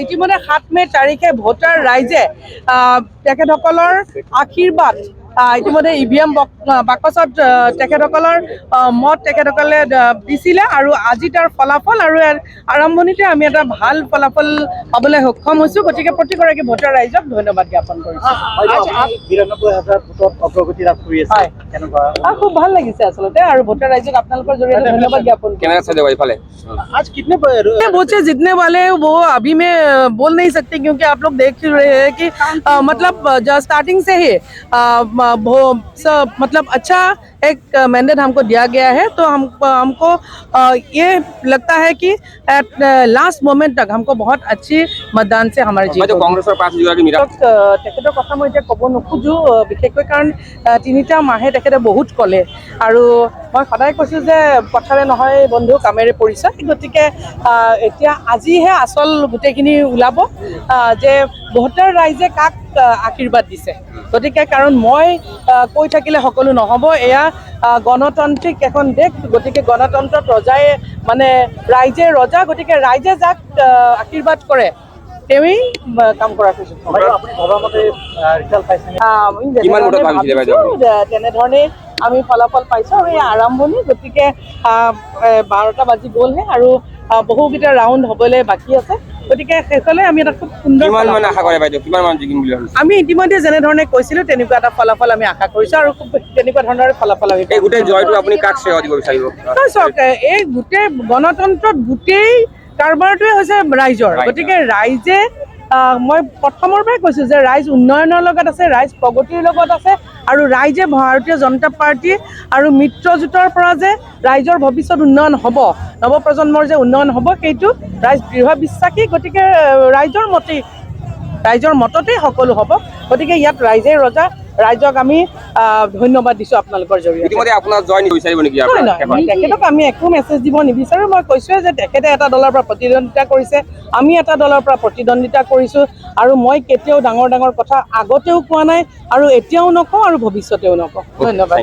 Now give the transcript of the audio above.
ইতিমধ্যে সাত মে তাৰিখে ভোটাৰ ৰাইজে তেখেতসকলৰ আশীৰ্বাদ ইতিমধ্যে ই ভি এম বাকচত আহ, তেখেতসকলৰ আহ, মত তেখেতসকলে আহ, দিছিলে আৰু আজি তাৰ ফলাফল আৰু ইয়াৰ আৰম্ভণিতে আমি এটা ভাল ফলাফল পাবলৈ সক্ষম হৈছোঁ গতিকে প্ৰতিগৰাকী ভোটাৰ ৰাইজক ধন্যবাদ জ্ঞাপন কৰিছোঁ বিৰান্নব্বৈ হাজাৰ ভোটত অগ্ৰগতি লাভ কৰি আছে হয়। কেনেকুৱা আৰু খুব ভাল লাগিছে আচলতে আৰু ভোটাৰ ৰাইজক আপোনালোকৰ জৰিয়তে ধন্যবাদ জ্ঞাপন কৰিছোঁ कैमरा से देखो इफाले आज कितने ब- ये वो से जीतने वाले हैं, वो अभी मैं अ, बोल नहीं सकती क्योंकि आप लोग देख ही रहे हैं कि अ, मतलब अ, जो स्टार्टिंग से ही अ, म- वो सब मतलब अच्छा एक मैंडेट हमको दिया गया है तो हम हमको अ, ये लगता है कि एट लास्ट मोमेंट तक हमको बहुत अच्छी मतदान से हमारे मैं जीत जो होगी। कांग्रेस और पार्टी जो मिला তেখেতক, আহ, তেখেতৰ কথা মই এতিয়া ক'ব নোখোজোঁ আহ, বিশেষকৈ কাৰণ আহ, তিনিটা মাহে তেখেতে বহুত ক'লে আৰু মই সদায় কৈছোঁ যে কথাৰে নহয় বন্ধু কামেৰে পৰিচয় গতিকে আহ, এতিয়া আজিহে আচল গোটেইখিনি ওলাব আহ, যে ভোটাৰ ৰাইজে কাক আহ, আশীৰ্বাদ দিছে। গতিকে কাৰণ মই কৈ থাকিলে সকলো নহ'ব। এয়া গণতান্ত্ৰিক এখন দেশ। গতিকে গণতন্ত্ৰত ৰজাই মানে ৰাইজে ৰজা গতিকে ৰাইজে যাক আশীৰ্বাদ কৰে কাম কৰাৰ সুযোগ তেনেধৰণে আমি ফলাফল পাইছোঁ আৰু এই আৰম্ভণি। গতিকে আহ, বাৰটা বাজি গ'লহে আৰু বহুকেইটা ৰাউণ্ড হ'বলৈ বাকী আছে। গতিকে শেষলৈ আমি এটা খুব সুন্দৰ মান আশা কৰে বাইদেউ? কিমান মান আমি ইতিমধ্যে যেনেধৰণে কৈছিলোঁ তেনেকুৱা এটা ফলাফল আমি আশা কৰিছোঁ আৰু খুব তেনেকুৱা ধৰণৰ ফলাফল আমি এই গোটেই জয়টো আপুনি কাক সেৱা দিব বিচাৰিব? চাওক এই গোটেই গণতন্ত্ৰত গোটেই কাৰবাৰটোৱে হৈছে ৰাইজৰ। গতিকে ৰাইজে মই প্ৰথমৰ পৰাই কৈছোঁ যে ৰাইজ উন্নয়নৰ লগত আছে ৰাইজ প্ৰগতিৰ লগত আছে আৰু ৰাইজে ভাৰতীয় জনতা পাৰ্টী আৰু মিত্ৰজোঁটৰ পৰা যে ৰাইজৰ ভৱিষ্যত উন্নয়ন হ'ব নৱপ্ৰজন্মৰ যে উন্নয়ন হ'ব সেইটো ৰাইজ দৃঢ় বিশ্বাসী গতিকে ৰাইজৰ মতেই ৰাইজৰ মততেই সকলো হ'ব। গতিকে ইয়াত ৰাইজে ৰজা ৰাইজক আমি ধন্যবাদ দিছোঁ আপোনালোকৰ জৰিয়তে। নহয় নহয় তেখেতক আমি একো মেছেজ দিব নিবিচাৰোঁ। মই কৈছোঁৱে যে তেখেতে এটা দলৰ পৰা প্ৰতিদ্বন্দ্বিতা কৰিছে। আমি এটা দলৰ পৰা প্ৰতিদ্বন্দ্বিতা কৰিছোঁ আৰু মই কেতিয়াও ডাঙৰ ডাঙৰ কথা আগতেও কোৱা নাই আৰু এতিয়াও নকওঁ আৰু ভৱিষ্যতেও নকওঁ। ধন্যবাদ।